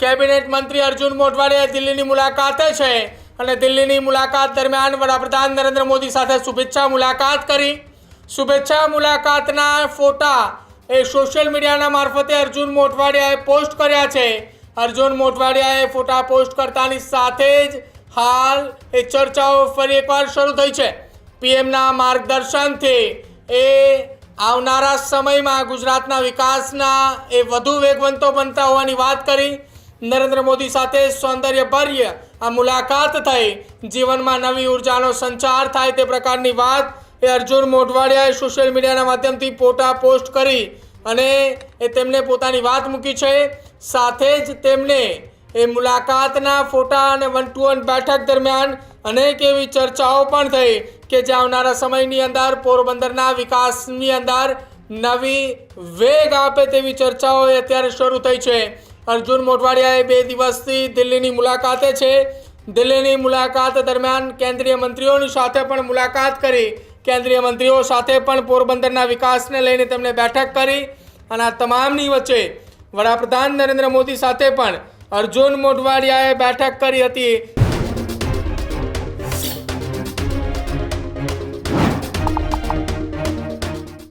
Cabinet મંત્રી અર્જુન મોઢવાડિયા દિલ્હીની મુલાકાતે છે અને દિલ્હીની મુલાકાત દરમિયાન વડાપ્રધાન નરેન્દ્ર મોદી સાથે શુભેચ્છા મુલાકાત કરી. શુભેચ્છા મુલાકાતના ફોટા એ સોશિયલ મીડિયાના મારફતે અર્જુન મોટવાડિયાએ પોસ્ટ કર્યા છે. અર્જુન મોટવાડિયાએ ફોટા પોસ્ટ કરતાની સાથે જ હાલ એ ચર્ચાઓ ફરી એકવાર શરૂ થઈ છે. પીએમના માર્ગદર્શનથી એ આવનારા સમયમાં ગુજરાતના વિકાસના એ વધુ વેગવંતો બનતા હોવાની વાત કરી. નરેન્દ્ર મોદી સાથે સૌંદર્યભર્ય આ મુલાકાત થઈ. જીવનમાં નવી ઉર્જાનો સંચાર થાય તે પ્રકારની વાત એ અર્જુન મોઢવાડિયાએ સોશિયલ મીડિયાના માધ્યમથી ફોટા પોસ્ટ કરી અને એ તેમને પોતાની વાત મૂકી છે. સાથે જ તેમને એ મુલાકાતના ફોટા અને વન ટુ વન બેઠક દરમિયાન અનેક એવી ચર્ચાઓ પણ થઈ કે જે આવનારા સમયની અંદર પોરબંદરના વિકાસની અંદર નવી વેગ આપે તેવી ચર્ચાઓ અત્યારે શરૂ થઈ છે. અર્જુન મોટવાડિયાએ બે દિવસથી દિલ્હીની મુલાકાતે છે. દિલ્હીની મુલાકાત દરમિયાન કેન્દ્રીય મંત્રીઓની સાથે પણ મુલાકાત કરી. કેન્દ્રીય મંત્રીઓ સાથે પણ પોરબંદરના વિકાસને લઈને તેમણે બેઠક કરી અને આ તમામની વચ્ચે વડાપ્રધાન નરેન્દ્ર મોદી સાથે પણ અર્જુન મોઢવાડિયાએ બેઠક કરી હતી.